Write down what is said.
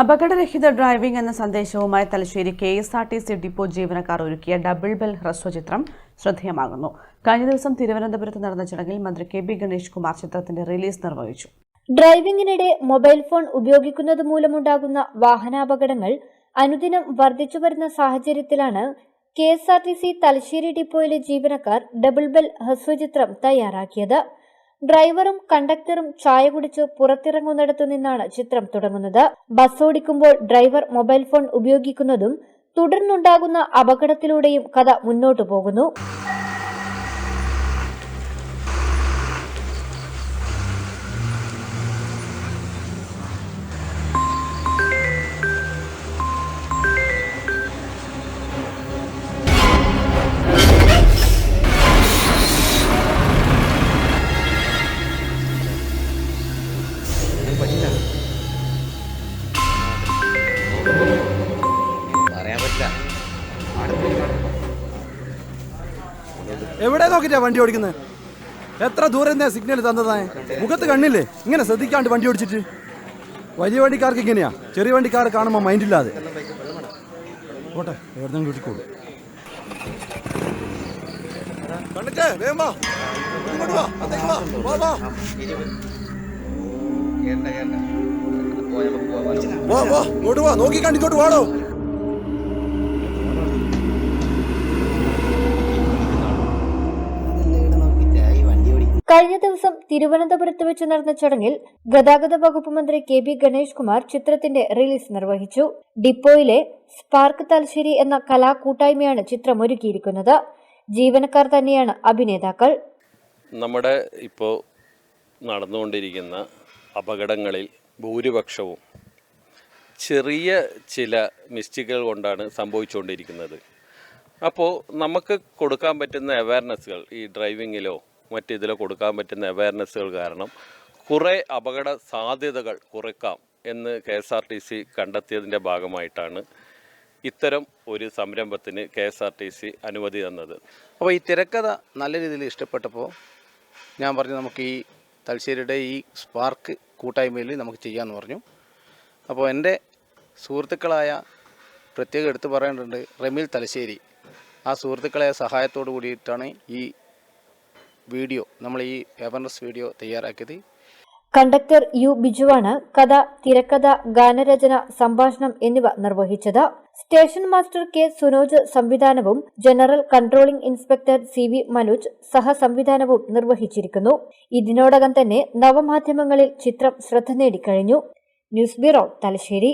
അപകടരഹിത driving എന്ന സന്ദേശവുമായി Thalassery K S R T C depot ജീവനക്കാർ ഒരുക്കിയ ഡബിൾ ബെൽ ഹ്രസ്വചിത്രം ശ്രദ്ധേയമാകുന്നു. കഴിഞ്ഞ ദിവസം തിരുവനന്തപുരത്ത് നടന്ന ചടങ്ങിൽ മന്ത്രി കെ ബി ഗണേഷ് കുമാർ ചിത്രത്തിന്റെ റിലീസ് നിർവഹിച്ചു. ഡ്രൈവിംഗിനിടെ മൊബൈൽ ഫോൺ ഉപയോഗിക്കുന്നത് മൂലമുണ്ടാകുന്ന വാഹനാപകടങ്ങൾ അനുദിനം വർദ്ധിച്ചു വരുന്ന സാഹചര്യത്തിലാണ് K S R T C Thalassery ഡിപ്പോയിലെ ജീവനക്കാർ ഡബിൾ ബെൽ ഹ്രസ്വചിത്രം തയ്യാറാക്കിയത്. ഡ്രൈവറും കണ്ടക്ടറും ചായ കുടിച്ച് പുറത്തിറങ്ങുന്നിടത്തു നിന്നാണ് ചിത്രം തുടങ്ങുന്നത്. ബസ് ഓടിക്കുമ്പോൾ ഡ്രൈവർ മൊബൈൽ ഫോൺ ഉപയോഗിക്കുന്നതും തുടർന്നുണ്ടാകുന്ന അപകടത്തിലൂടെയും കഥ മുന്നോട്ടു പോകുന്നു. പറയാൻ പറ്റില്ല. എവിടെ നോക്കിട്ടാ വണ്ടി ഓടിക്കുന്നത് എത്ര ദൂരം സിഗ്നൽ തന്നതാ? മുഖത്ത് കണ്ണില്ലേ? ഇങ്ങനെ ശ്രദ്ധിക്കാണ്ട് വണ്ടി ഓടിച്ചിട്ട്. വലിയ വണ്ടിക്കാർക്ക് ഇങ്ങനെയാ? ചെറിയ വണ്ടിക്കാർ കാണുമ്പോൾ മൈൻഡില്ലാതെ പോട്ടെ എവിടെ കൂട്ടിക്കോളൂ പോവാ വാ വാ. ഇങ്ങോട്ട് വാ നോക്കി കണ്ടിങ്ങോട്ട് വാടോ. കഴിഞ്ഞ ദിവസം തിരുവനന്തപുരത്ത് വെച്ച് നടന്ന ചടങ്ങിൽ ഗതാഗത വകുപ്പ് മന്ത്രി കെ ബി ഗണേഷ് കുമാർ ചിത്രത്തിന്റെ റിലീസ് നിർവഹിച്ചു. ഡിപ്പോയിലെ സ്പാർക്ക് തലശ്ശേരി എന്ന കലാകൂട്ടായ്മയാണ് ചിത്രം ഒരുക്കിയിരിക്കുന്നത് ജീവനക്കാർ തന്നെയാണ് അഭിനേതാക്കൾ. നമ്മുടെ ഇപ്പോൾ നടന്നുകൊണ്ടിരിക്കുന്ന അപകടങ്ങളിൽ ഭൂരിപക്ഷവും. ചെറിയ ചില മിസ്റ്റേക്കുകൾ കൊണ്ടാണ് സംഭവിച്ചുകൊണ്ടിരിക്കുന്നത്. അപ്പോൾ നമുക്ക് കൊടുക്കാൻ പറ്റുന്ന അവയർനെസ്സുകൾ ഈ ഡ്രൈവിങ്ങിലോ മറ്റിതിലോ കൊടുക്കാൻ പറ്റുന്ന അവയർനെസ്സുകൾ കാരണം കുറേ അപകട സാധ്യതകൾ കുറയ്ക്കാം എന്ന് K S R T C കണ്ടെത്തിയതിന്റെ ഭാഗമായിട്ടാണ് ഇത്തരം ഒരു സംരംഭത്തിന് K S R T C അനുമതി തന്നത്. അപ്പോൾ ഈ തിരക്കഥ നല്ല രീതിയിൽ ഇഷ്ടപ്പെട്ടപ്പോൾ ഞാൻ പറഞ്ഞു നമുക്ക് ഈ തലശ്ശേരിയുടെ ഈ സ്പാർക്ക് കൂട്ടായ്മയിൽ നമുക്ക് ചെയ്യാമെന്ന് പറഞ്ഞു. അപ്പോൾ എന്റെ സുഹൃത്തുക്കളായ പ്രത്യേകം എടുത്തു പറയേണ്ടതുണ്ട് റമീൽ തലശ്ശേരി. ആ സുഹൃത്തുക്കളെ സഹായത്തോടു കൂടിയിട്ടാണ് ഈ വീഡിയോ നമ്മൾ ഈ അവർനെസ് വീഡിയോ തയ്യാറാക്കിയത്. കണ്ടക്ടർ യു ബിജുവാണ്. കഥ തിരക്കഥ ഗാനരചന സംഭാഷണം എന്നിവ നിർവഹിച്ചത് സ്റ്റേഷൻ മാസ്റ്റർ കെ സുനോജ് സംവിധാനവും general controlling inspector C V Manoj സഹസംവിധാനവും നിർവഹിച്ചിരിക്കുന്നു. ഇതിനോടകം തന്നെ നവമാധ്യമങ്ങളിൽ ചിത്രം ശ്രദ്ധ നേടിക്കഴിഞ്ഞു. News bureau Thalassery.